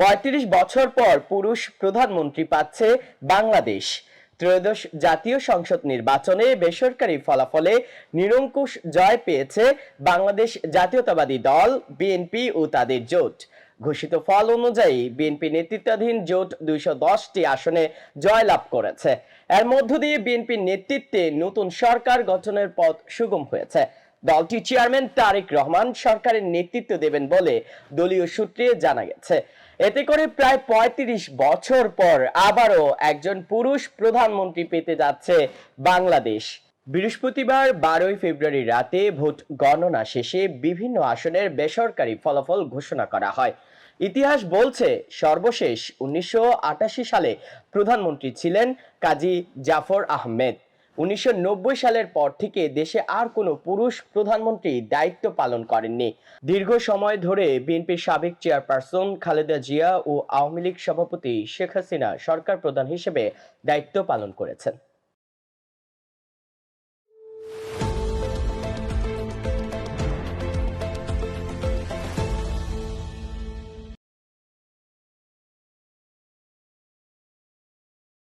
পঁয়ত্রিশ বছর পর পুরুষ প্রধানমন্ত্রী পাচ্ছে বাংলাদেশ। ত্রয়োদশ জাতীয় সংসদ নির্বাচনে বেসরকারি ফলাফলে নিরঙ্কুশ জয় পেয়েছে বাংলাদেশ জাতীয়তাবাদী দল, বিএনপি ও তাদের জোট। ঘোষিত ফল অনুযায়ী, বিএনপি নেতৃত্বাধীন জোট দুইশো দশটি আসনে জয়লাভ করেছে। এর মধ্য দিয়ে বিএনপির নেতৃত্বে নতুন সরকার গঠনের পথ সুগম হয়েছে। দলটির চেয়ারম্যান তারেক রহমান সরকারের নেতৃত্ব দেবেন বলে দলীয় সূত্রে জানা গেছে। এতে করে প্রায় পঁয়ত্রিশ বছর পর আবারও একজন পুরুষ প্রধানমন্ত্রী পেতে যাচ্ছে বাংলাদেশ। বৃহস্পতিবার বারোই ফেব্রুয়ারি রাতে ভোট গণনা শেষে বিভিন্ন আসনের বেসরকারি ফলাফল ঘোষণা করা হয়। ইতিহাস বলছে, সর্বশেষ উনিশশো আটাশি সালে প্রধানমন্ত্রী ছিলেন কাজী জাফর আহমেদ। উনিশশো নব্বই সালের পর থেকে দেশে আর কোনো পুরুষ প্রধানমন্ত্রী দায়িত্ব পালন করেননি। দীর্ঘ সময় ধরে বিএনপির সাবেক চেয়ারপারসন খালেদা জিয়া ও আওয়ামী লীগ সভাপতি শেখ হাসিনা সরকার প্রধান হিসেবে দায়িত্ব পালন করেছেন।